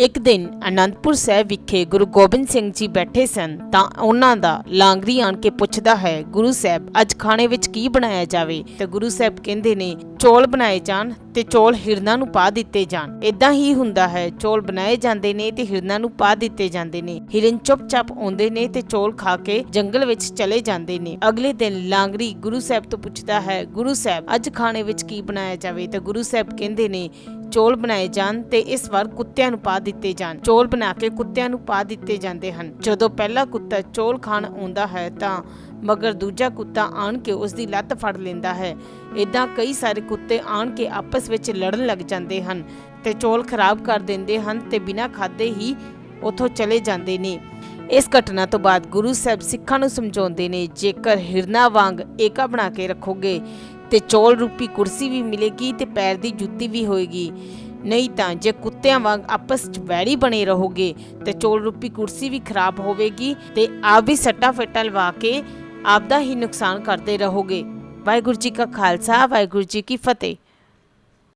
ਇੱਕ ਦਿਨ ਅਨੰਦਪੁਰ ਸਾਹਿਬ ਵਿਖੇ ਗੁਰੂ ਗੋਬਿੰਦ ਸਿੰਘ ਜੀ ਬੈਠੇ ਸਨ, ਤਾਂ ਉਹਨਾਂ ਦਾ ਲਾਂਗਰੀ ਆਣ ਕੇ ਪੁੱਛਦਾ ਹੈ, ਗੁਰੂ ਸਾਹਿਬ, ਅੱਜ ਖਾਣੇ ਵਿੱਚ ਕੀ ਬਣਾਇਆ ਜਾਵੇ? ਤੇ ਗੁਰੂ ਸਾਹਿਬ ਕਹਿੰਦੇ ਨੇ ਚੌਲ ਬਣਾਏ ਜਾਣ ਤੇ ਚੌਲ ਹਿਰਨਾਂ ਨੂੰ ਪਾ ਦਿੱਤੇ ਜਾਣ। ਇਦਾਂ ਹੀ ਹੁੰਦਾ ਹੈ, ਚੌਲ ਬਣਾਏ ਜਾਂਦੇ ਨੇ ਤੇ ਹਿਰਨਾਂ ਨੂੰ ਪਾ ਦਿੱਤੇ ਜਾਂਦੇ ਨੇ। ਹਿਰਨ ਚੁੱਪਚਾਪ ਆਉਂਦੇ ਨੇ ਤੇ ਚੌਲ ਖਾ ਕੇ ਜੰਗਲ ਵਿੱਚ ਚਲੇ ਜਾਂਦੇ ਨੇ। ਅਗਲੇ ਦਿਨ ਲਾਂਗਰੀ ਗੁਰੂ ਸਾਹਿਬ ਤੋਂ ਪੁੱਛਦਾ ਹੈ, ਗੁਰੂ ਸਾਹਿਬ, ਅੱਜ ਖਾਣੇ ਵਿੱਚ ਕੀ ਬਣਾਇਆ ਜਾਵੇ? ਤੇ ਗੁਰੂ ਸਾਹਿਬ ਕਹਿੰਦੇ ਨੇ, ਚੌਲ ਬਣਾਏ ਜਾਣ ਤੇ ਇਸ ਵਾਰ ਕੁੱਤਿਆਂ ਨੂੰ ਪਾ ਦਿੱਤੇ ਜਾਣ। ਚੌਲ ਬਣਾ ਕੇ ਕੁੱਤਿਆਂ ਨੂੰ ਪਾ ਦਿੱਤੇ ਜਾਂਦੇ ਹਨ। ਜਦੋਂ ਪਹਿਲਾ ਕੁੱਤਾ ਚੋਲ ਖਾਣ ਆਉਂਦਾ ਹੈ ਤਾਂ ਮਗਰ ਦੂਜਾ ਕੁੱਤਾ ਆਣ ਕੇ ਉਸ ਦੀ ਲੱਤ ਫੜ ਲੈਂਦਾ ਹੈ। ਇਦਾਂ ਕਈ ਸਾਰੇ ਕੁੱਤੇ ਆਣ ਕੇ ਆਪਸ ਵਿੱਚ ਲੜਨ ਲੱਗ ਜਾਂਦੇ ਹਨ ਤੇ ਚੌਲ ਖਰਾਬ ਕਰ ਦਿੰਦੇ ਹਨ ਤੇ ਬਿਨਾਂ ਖਾਦੇ ਹੀ ਉਥੋਂ ਚਲੇ ਜਾਂਦੇ ਨੇ। ਇਸ ਘਟਨਾ ਤੋਂ ਬਾਅਦ ਗੁਰੂ ਸਾਹਿਬ ਸਿੱਖਾਂ ਨੂੰ ਸਮਝਾਉਂਦੇ ਨੇ, ਜੇਕਰ ਹਿਰਨਾ ਵਾਂਗ ਏਕਾ ਬਣਾ ਕੇ ਰੱਖੋਗੇ ਤੇ ਚੋਲ ਰੂਪੀ ਕੁਰਸੀ ਵੀ ਮਿਲੇਗੀ ਤੇ ਪੈਰ ਦੀ ਜੁੱਤੀ ਵੀ ਹੋਏਗੀ, ਨਹੀਂ ਤਾਂ ਜੇ ਕੁੱਤਿਆਂ ਵਾਂਗ ਆਪਸ ਵਿੱਚ ਵੈੜੀ ਬਣੇ ਰਹੋਗੇ ਤੇ ਚੋਲ ਰੂਪੀ ਕੁਰਸੀ ਵੀ ਖਰਾਬ ਹੋਵੇਗੀ ਤੇ ਆਪ ਵੀ ਸੱਟਾ ਫੇਟਾ ਲਵਾ ਕੇ ਆਪਦਾ ਹੀ ਨੁਕਸਾਨ ਕਰਦੇ ਰਹੋਗੇ। ਵਾਹਿਗੁਰੂ ਜੀ ਕਾ ਖਾਲਸਾ ਵਾਹਿਗੁਰੂ ਜੀ ਕੀ ਫਤਿਹ।